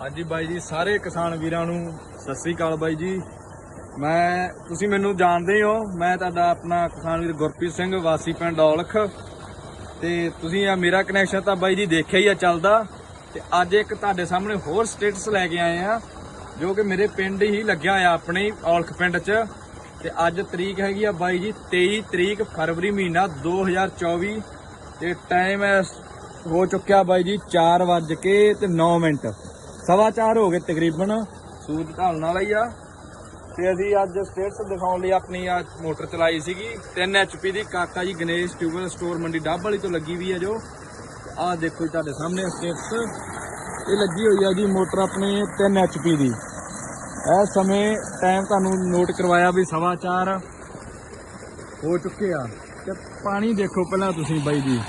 ਹਾਂਜੀ ਬਾਈ ਜੀ, ਸਾਰੇ ਕਿਸਾਨ ਵੀਰਾਂ ਨੂੰ ਸਤਿ ਸ੍ਰੀ ਅਕਾਲ ਬਾਈ ਜੀ। ਮੈਂ, ਤੁਸੀਂ ਮੈਨੂੰ ਜਾਣਦੇ ਹੀ ਹੋ, ਮੈਂ ਤੁਹਾਡਾ ਆਪਣਾ ਕਿਸਾਨ ਵੀਰ ਗੁਰਪ੍ਰੀਤ ਸਿੰਘ, ਵਾਸੀ ਪਿੰਡ ਔਲਖ। ਤੇ ਤੁਸੀਂ ਆ ਮੇਰਾ ਕਨੈਕਸ਼ਨ ਤਾਂ ਬਾਈ ਜੀ ਦੇਖਿਆ ਹੀ ਆ, ਚੱਲਦਾ। ਤੇ ਅੱਜ ਇੱਕ ਤੁਹਾਡੇ ਸਾਹਮਣੇ ਹੋਰ ਸਟੇਟਸ ਲੈ ਕੇ ਆਏ ਆ, ਜੋ ਕਿ ਮੇਰੇ ਪਿੰਡ ਹੀ ਲੱਗਿਆ ਹੋਇਆ ਆਪਣੇ ਔਲਖ ਪਿੰਡ 'ਚ। ਤੇ ਅੱਜ ਤਰੀਕ ਹੈਗੀ ਆ ਬਾਈ ਜੀ 23 ਤਰੀਕ ਫਰਵਰੀ ਮਹੀਨਾ 2024 ਤੇ ਟਾਈਮ ਹੋ ਚੁੱਕਿਆ ਬਾਈ ਜੀ 4 ਵੱਜ ਕੇ ਤੇ 9 ਮਿੰਟ। ਸਵਾ ਚਾਰ ਹੋ ਗਏ ਤਕਰੀਬਨ। ਸੂਰਜ ਢਲਣ ਵਾਲਾ ਹੀ ਆ। ਤੇ ਅਸੀਂ ਅੱਜ ਸਟੇਟਸ ਦਿਖਾਉਣ ਲਈ ਆਪਣੀ ਆ ਮੋਟਰ ਚਲਾਈ ਸੀਗੀ। 3 HP ਦੀ ਕਾਕਾ ਜੀ ਗਣੇਸ਼ ਟਿਊਬਲ ਸਟੋਰ ਮੰਡੀ ਡੱਬ ਵਾਲੀ ਤੋਂ ਲੱਗੀ ਵੀ ਆ ਜੋ। ਆਹ ਦੇਖੋ ਜੀ ਤੁਹਾਡੇ ਸਾਹਮਣੇ ਸਟੇਟਸ। ਇਹ ਲੱਗੀ ਹੋਈ ਆ ਜੀ ਮੋਟਰ ਆਪਣੀ 3 HP ਦੀ। ਇਸ ਸਮੇਂ ਟਾਈਮ ਤੁਹਾਨੂੰ ਨੋਟ ਕਰਵਾਇਆ ਵੀ ਸਵਾ ਚਾਰ ਹੋ ਚੁੱਕੇ ਆ। ਤੇ ਪਾਣੀ ਦੇਖੋ ਪਹਿਲਾਂ ਤੁਸੀਂ ਬਾਈ ਜੀ।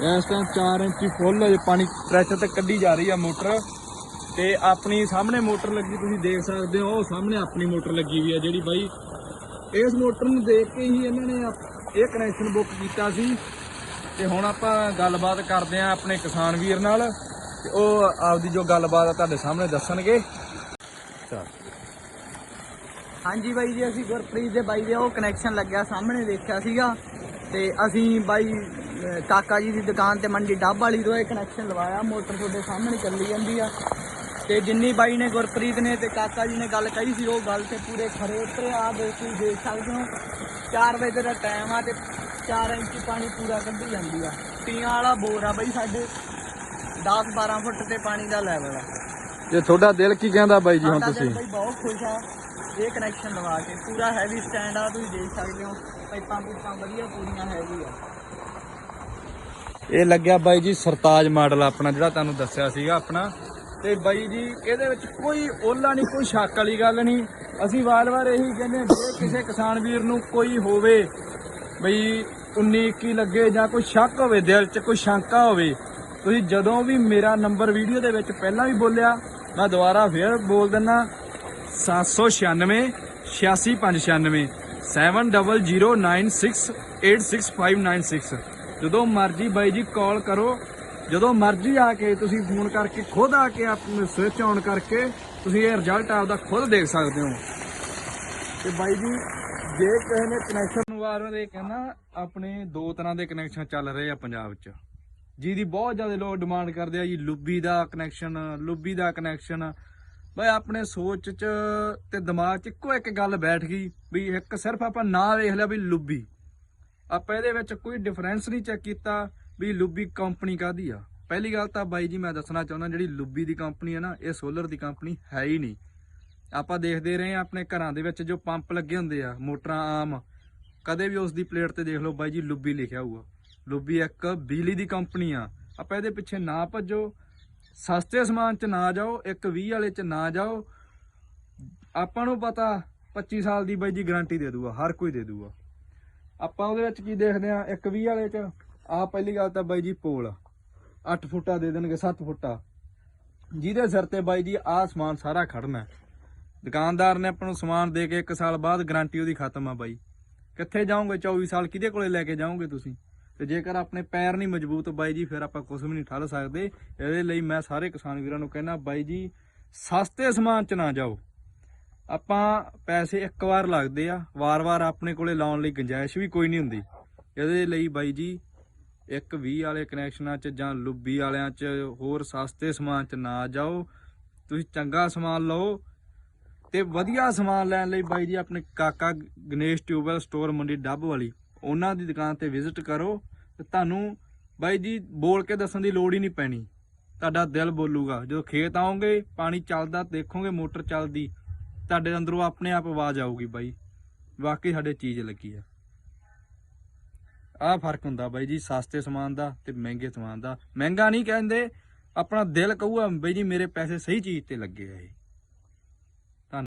ਇਸ ਟਾਈਮ 4 ਇੰਚੀ ਫੁੱਲ ਹੈ ਪਾਣੀ ਪ੍ਰੈਸ਼ਰ ਤੇ ਕੱਢੀ ਜਾ ਰਹੀ ਆ ਮੋਟਰ, ਤੇ ਆਪਣੀ ਸਾਹਮਣੇ ਮੋਟਰ ਲੱਗੀ, ਤੁਸੀਂ ਦੇਖ ਸਕਦੇ ਹੋ, ਉਹ ਸਾਹਮਣੇ ਆਪਣੀ ਮੋਟਰ ਲੱਗੀ ਵੀ ਆ ਜਿਹੜੀ ਬਾਈ। ਇਸ ਮੋਟਰ ਨੂੰ ਦੇਖ ਕੇ ਹੀ ਇਹਨਾਂ ਨੇ ਇਹ ਕਨੈਕਸ਼ਨ ਬੁੱਕ ਕੀਤਾ ਸੀ। ਤੇ ਹੁਣ ਆਪਾਂ ਗੱਲਬਾਤ ਕਰਦੇ ਆ ਆਪਣੇ ਕਿਸਾਨ ਵੀਰ ਨਾਲ, ਤੇ ਉਹ ਆਪਦੀ ਜੋ ਗੱਲਬਾਤ ਆ ਤੁਹਾਡੇ ਸਾਹਮਣੇ ਦੱਸਣਗੇ। ਚਲ ਹਾਂਜੀ ਬਾਈ ਜੀ, ਅਸੀਂ ਗੁਰਪ੍ਰੀਤ ਦੇ ਬਾਈ ਦੇ ਉਹ ਕਨੈਕਸ਼ਨ ਲੱਗਿਆ, ਸਾਹਮਣੇ ਦੇਖਿਆ ਸੀਗਾ। ਤੇ ਅਸੀਂ ਬਾਈ ਕਾਕਾ ਜੀ ਦੀ ਦੁਕਾਨ ਤੇ ਮੰਡੀ ਡੱਬ ਵਾਲੀ ਤੋਂ ਇਹ ਕਨੈਕਸ਼ਨ ਲਵਾਇਆ ਮੋਟਰ ਤੁਹਾਡੇ ਸਾਹਮਣੇ ਚੱਲੀ ਜਾਂਦੀ ਆ। ਤੇ ਜਿੰਨੀ ਬਾਈ ਨੇ ਗੁਰਪ੍ਰੀਤ ਨੇ ਤੇ ਕਾਕਾ ਜੀ ਨੇ ਗੱਲ ਕਹੀ ਸੀ ਉਹ ਗੱਲ ਤੇ ਪੂਰੇ ਖਰੇ ਉਤਰੇ ਆ ਦੇਖ ਤੁਸੀਂ ਦੇਖ ਸਕਦੇ ਹੋ। 4 ਵਜੇ ਦਾ ਟਾਈਮ ਆ ਤੇ 4 ਇੰਚ ਪਾਣੀ ਪੂਰਾ ਕੱਢੀ ਜਾਂਦੀ ਆ। ਤੀਆਂ ਵਾਲਾ ਬੋਰ ਆ ਬਾਈ ਸਾਡੇ 10 12 ਫੁੱਟ ਤੇ ਪਾਣੀ ਦਾ ਲੈਵਲ ਆ। ਜੇ ਤੁਹਾਡਾ ਦਿਲ ਕੀ ਕਹਿੰਦਾ ਬਾਈ ਜੀ ਹੁਣ ਤੁਸੀਂ? ਬਾਈ ਬਹੁਤ ਖੁਸ਼ ਆ ਇਹ ਕਨੈਕਸ਼ਨ ਲਵਾ ਕੇ। ਪੂਰਾ ਹੈਵੀ ਸਟੈਂਡ ਆ ਤੁਸੀਂ ਦੇਖ ਸਕਦੇ ਹੋ ਪਾਈਪਾਂ ਪੂਪਾਂ ਵਧੀਆ ਪੂਰੀਆਂ ਹੈਵੀ ਆ। ਇਹ ਲੱਗਿਆ ਬਾਈ ਜੀ ਸਰਤਾਜ ਮਾਡਲ ਆਪਣਾ, ਜਿਹੜਾ ਤੁਹਾਨੂੰ ਦੱਸਿਆ ਸੀਗਾ ਆਪਣਾ। ਤੇ ਬਾਈ ਜੀ, ਇਹਦੇ ਵਿੱਚ ਕੋਈ ਓਲਾ ਨਹੀਂ, ਕੋਈ ਸ਼ੱਕ ਵਾਲੀ ਗੱਲ ਨਹੀਂ। ਅਸੀਂ ਵਾਰ-ਵਾਰ ਇਹੀ ਕਹਿੰਦੇ ਜੇ ਕਿਸੇ ਕਿਸਾਨ ਵੀਰ ਨੂੰ ਕੋਈ ਹੋਵੇ, ਬਈ 19 21 ਲੱਗੇ ਜਾਂ ਕੋਈ ਸ਼ੱਕ ਹੋਵੇ, ਦਿਲ 'ਚ ਕੋਈ ਸ਼ੰਕਾ ਹੋਵੇ, ਤੁਸੀਂ ਜਦੋਂ ਵੀ ਮੇਰਾ ਨੰਬਰ ਵੀਡੀਓ ਦੇ ਵਿੱਚ ਪਹਿਲਾਂ ਵੀ ਬੋਲਿਆ, ਮੈਂ ਦੁਬਾਰਾ ਫੇਰ ਬੋਲ ਦਿੰਨਾ 796 86596 7009686596 ਜਦੋਂ ਮਰਜ਼ੀ ਬਾਈ ਜੀ ਕਾਲ ਕਰੋ। ਜਦੋਂ ਮਰਜ਼ੀ ਆ ਕੇ ਤੁਸੀਂ ਫੋਨ ਕਰਕੇ ਖੁਦ ਆ ਕੇ ਆਪਣੇ ਸਵਿਚ ਆਨ ਕਰਕੇ ਤੁਸੀਂ ਇਹ ਰਿਜ਼ਲਟ ਆਪਦਾ ਖੁਦ ਦੇਖ ਸਕਦੇ ਹੋ। ਤੇ ਬਾਈ ਜੀ, ਜੇ ਕਿਸੇ ਨੇ ਕਨੈਕਸ਼ਨ ਨੂੰ ਵਾਰ-ਵਾਰ ਇਹ ਕਹਿਣਾ ਆਪਣੇ ਦੋ ਤਰ੍ਹਾਂ ਦੇ ਕਨੈਕਸ਼ਨ ਚੱਲ ਰਹੇ ਆ ਪੰਜਾਬ 'ਚ। ਜਿਹਦੀ ਬਹੁਤ ਜ਼ਿਆਦਾ ਲੋਕ ਡਿਮਾਂਡ ਕਰਦੇ ਆ ਜੀ, ਲੁੱਬੀ ਦਾ ਕਨੈਕਸ਼ਨ ਲੁੱਬੀ ਦਾ ਕਨੈਕਸ਼ਨ ਬਈ ਆਪਣੇ ਸੋਚ 'ਚ ਤੇ ਦਿਮਾਗ 'ਚ ਇੱਕੋ ਇੱਕ ਗੱਲ ਬੈਠ ਗਈ ਵੀ ਇੱਕ ਸਿਰਫ ਆਪਾਂ ਨਾਂ ਵੇਖ ਲਿਆ ਵੀ ਲੁੱਬੀ। ਆਪਾਂ ਇਹਦੇ ਵਿੱਚ ਕੋਈ ਡਿਫਰੈਂਸ ਨਹੀਂ ਚੈੱਕ ਕੀਤਾ ਵੀ ਲੁੱਬੀ ਕੰਪਨੀ ਕਾਦੀ ਆ। ਪਹਿਲੀ ਗੱਲ ਤਾਂ ਬਾਈ ਜੀ ਮੈਂ ਦੱਸਣਾ ਚਾਹੁੰਦਾ, ਜਿਹੜੀ ਲੁੱਬੀ ਦੀ ਕੰਪਨੀ ਹੈ ਨਾ, ਇਹ ਸੋਲਰ ਦੀ ਕੰਪਨੀ ਹੈ ਹੀ ਨਹੀਂ। ਆਪਾਂ ਦੇਖਦੇ ਰਹੇ ਆ ਆਪਣੇ ਘਰਾਂ ਦੇ ਵਿੱਚ ਜੋ ਪੰਪ ਲੱਗੇ ਹੁੰਦੇ ਆ, ਮੋਟਰਾਂ ਆਮ। ਕਦੇ ਵੀ ਉਸ ਦੀ ਪਲੇਟ ਤੇ ਦੇਖ ਲਓ ਬਾਈ ਜੀ ਲੁੱਬੀ ਲਿਖਿਆ ਹੋਊਗਾ। ਲੁੱਬੀ ਇੱਕ ਬਿਜਲੀ ਦੀ ਕੰਪਨੀ ਆ। ਆਪਾਂ ਇਹਦੇ ਪਿੱਛੇ ਨਾ ਭੱਜੋ, ਸਸਤੇ ਸਮਾਨ 'ਚ ਨਾ ਜਾਓ, ਇੱਕ 20 ਵਾਲੇ 'ਚ ਨਾ ਜਾਓ। ਆਪਾਂ ਨੂੰ ਪਤਾ 25 ਸਾਲ ਦੀ ਬਾਈ ਜੀ ਗਾਰੰਟੀ ਦੇ ਦੂਗਾ, ਹਰ ਕੋਈ ਦੇ ਦੂਗਾ। ਆਪਾਂ ਉਹਦੇ ਵਿੱਚ ਕੀ ਦੇਖਦੇ ਆ ਇੱਕ 20 ਵਾਲੇ 'ਚ ਆ ਪਹਿਲੀ ਗੱਲ ਤਾਂ ਬਾਈ ਜੀ ਪੋਲ। 8 ਫੁੱਟਾ ਦੇ ਦੇਣਗੇ 7 ਫੁੱਟਾ। ਜਿਹਦੇ ਸਿਰ ਤੇ ਬਾਈ ਜੀ ਆਹ ਸਮਾਨ ਸਾਰਾ ਖੜਨਾ ਦੁਕਾਨਦਾਰ ਨੇ ਆਪਾਂ ਨੂੰ ਸਮਾਨ ਦੇ ਕੇ 1 ਸਾਲ ਬਾਅਦ ਗਾਰੰਟੀ ਉਹਦੀ ਖਤਮ ਆ ਬਾਈ। ਕਿੱਥੇ ਜਾਓਗੇ 24 ਸਾਲ ਕਿਹਦੇ ਕੋਲੇ ਲੈ ਕੇ ਜਾਓਗੇ ਤੁਸੀਂ? ਤੇ ਜੇਕਰ ਆਪਣੇ ਪੈਰ ਨਹੀਂ ਮਜ਼ਬੂਤ ਬਾਈ ਜੀ, ਫਿਰ ਆਪਾਂ ਕੁਝ ਵੀ ਨਹੀਂ ਠੱਲ ਸਕਦੇ। ਇਹਦੇ ਲਈ ਮੈਂ ਸਾਰੇ ਕਿਸਾਨ ਵੀਰਾਂ ਨੂੰ ਕਹਿਣਾ ਬਾਈ ਜੀ, ਸਸਤੇ ਸਮਾਨ 'ਚ ਨਾ ਜਾਓ। ਆਪਾਂ ਪੈਸੇ ਇੱਕ ਵਾਰ ਲੱਗਦੇ ਆ, ਵਾਰ-ਵਾਰ ਆਪਣੇ ਕੋਲੇ ਲਾਉਣ ਲਈ ਗੁੰਜਾਇਸ਼ ਵੀ ਕੋਈ ਨਹੀਂ ਹੁੰਦੀ। ਇਹਦੇ ਲਈ ਬਾਈ ਜੀ, ਇੱਕ 20 ਵਾਲੇ ਕਨੈਕਸ਼ਨਾਂ 'ਚ ਜਾਂ ਲੁੱਬੀ ਵਾਲਿਆਂ 'ਚ, ਹੋਰ ਸਸਤੇ ਸਮਾਨ 'ਚ ਨਾ ਜਾਓ। ਤੁਸੀਂ ਚੰਗਾ ਸਮਾਨ ਲਓ ਤੇ ਵਧੀਆ ਸਮਾਨ ਲੈਣ ਲਈ ਬਾਈ ਜੀ ਆਪਣੇ ਕਾਕਾ ਗਣੇਸ਼ ਟਿਊਬਲ ਸਟੋਰ ਮੰਡੀ ਡੱਬ ਵਾਲੀ, ਉਹਨਾਂ ਦੀ ਦੁਕਾਨ ਤੇ ਵਿਜ਼ਿਟ ਕਰੋ ਤੇ ਤੁਹਾਨੂੰ ਬਾਈ ਜੀ ਬੋਲ ਕੇ ਦੱਸਣ ਦੀ ਲੋੜ ਹੀ ਨਹੀਂ ਪੈਣੀ। ਤੁਹਾਡਾ ਦਿਲ ਬੋਲੂਗਾ। ਜਦੋਂ ਖੇਤ ਆਓਗੇ, ਪਾਣੀ ਚੱਲਦਾ, ਦੇਖੋਗੇ ਮੋਟਰ ਚੱਲਦੀ ਤੁਹਾਡੇ ਅੰਦਰੋਂ ਆਪਣੇ ਆਪ ਆਵਾਜ਼ ਆਊਗੀ ਬਾਈ। ਵਾਕਈ ਸਾਡੇ ਚੀਜ਼ ਲੱਗੀ ਆ। ਆਹ ਫ਼ਰਕ ਹੁੰਦਾ ਬਾਈ ਜੀ, ਸਸਤੇ ਸਮਾਨ ਦਾ ਤੇ ਮਹਿੰਗੇ ਸਮਾਨ ਦਾ। ਮਹਿੰਗਾ ਨਹੀਂ ਕਹਿੰਦੇ, ਆਪਣਾ ਦਿਲ ਕਹੂਗਾ ਬਾਈ ਜੀ ਮੇਰੇ ਪੈਸੇ ਸਹੀ ਚੀਜ਼ ਤੇ ਲੱਗੇ ਆ ਇਹ।